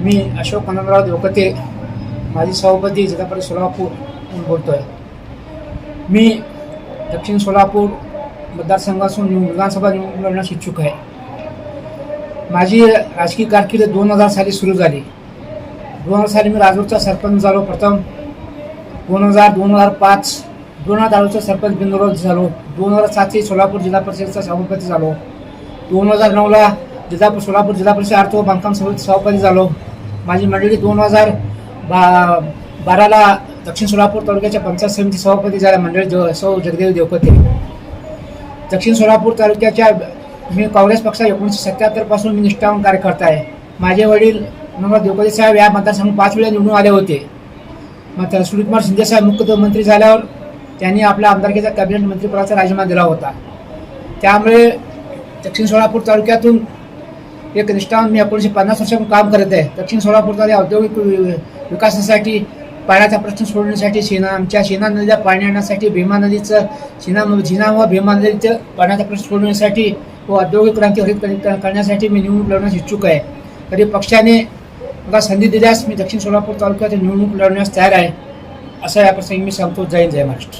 मी अशोक आनंदराव देवकते माझी सभापती जिल्हा सोलापूर बोलतो आहे मी दक्षिण सोलापूर मतदारसंघातून विधानसभा निवडणूक लढण्यास इच्छुक आहे. माझी राजकीय कारकीर्द दोन हजार साली सुरू झाली. दोन हजार साली मी राजूरचा सरपंच झालो प्रथम. दोन हजार दोन हजार पाच दोन हजार दहाचा सरपंच बिंदुरोज झालो. दोन हजार सातशे सोलापूर जिल्हा परिषदेचा सभापती झालो. दोन हजार नऊला जिल्हा सोलापूर जिल्हा परिषद अर्थ व बांधकाम समिती सभापती झालो. माझी मंडळी दोन हजार बा बाराला दक्षिण सोलापूर तालुक्याच्या पंचायत समिती सभापती झाल्या मंडळी जो सौ जगदेव देवपते. दक्षिण सोलापूर तालुक्याच्या मी काँग्रेस पक्षा एकोणीसशे सत्याहत्तरपासून मी निष्ठावून कार्यकर्ता आहे. माझे वडील मनोहर देवपती साहेब या मतदारसंघ पाच वेळा निवडून आले होते. मग त्या सुनीलकुमार शिंदे साहेब मुख्यमंत्री झाल्यावर त्यांनी आपल्या आमदारकीचा कॅबिनेट मंत्रिपदाचा राजीनामा दिला होता. त्यामुळे दक्षिण सोलापूर तालुक्यातून एक निष्ठावान मी एकोणीसशे पन्नास वर्षापासून काम करत आहे. दक्षिण सोलापूरमध्ये औद्योगिक विकासासाठी पाण्याचा प्रश्न सोडवण्यासाठी शेना आमच्या शेना नदीला पाणी आणण्यासाठी भीमा नदीचं शिना झिना व भीमा नदीचं पाण्याचा प्रश्न सोडवण्यासाठी व औद्योगिक क्रांती हरित करण्यासाठी मी निवडणूक लढण्यास इच्छुक आहे. तरी पक्षाने मला संधी दिल्यास मी दक्षिण सोलापूर तालुक्यात निवडणूक लढण्यास तयार आहे असं या प्रसंगी मी सांगतो. जय जय महाराष्ट्र.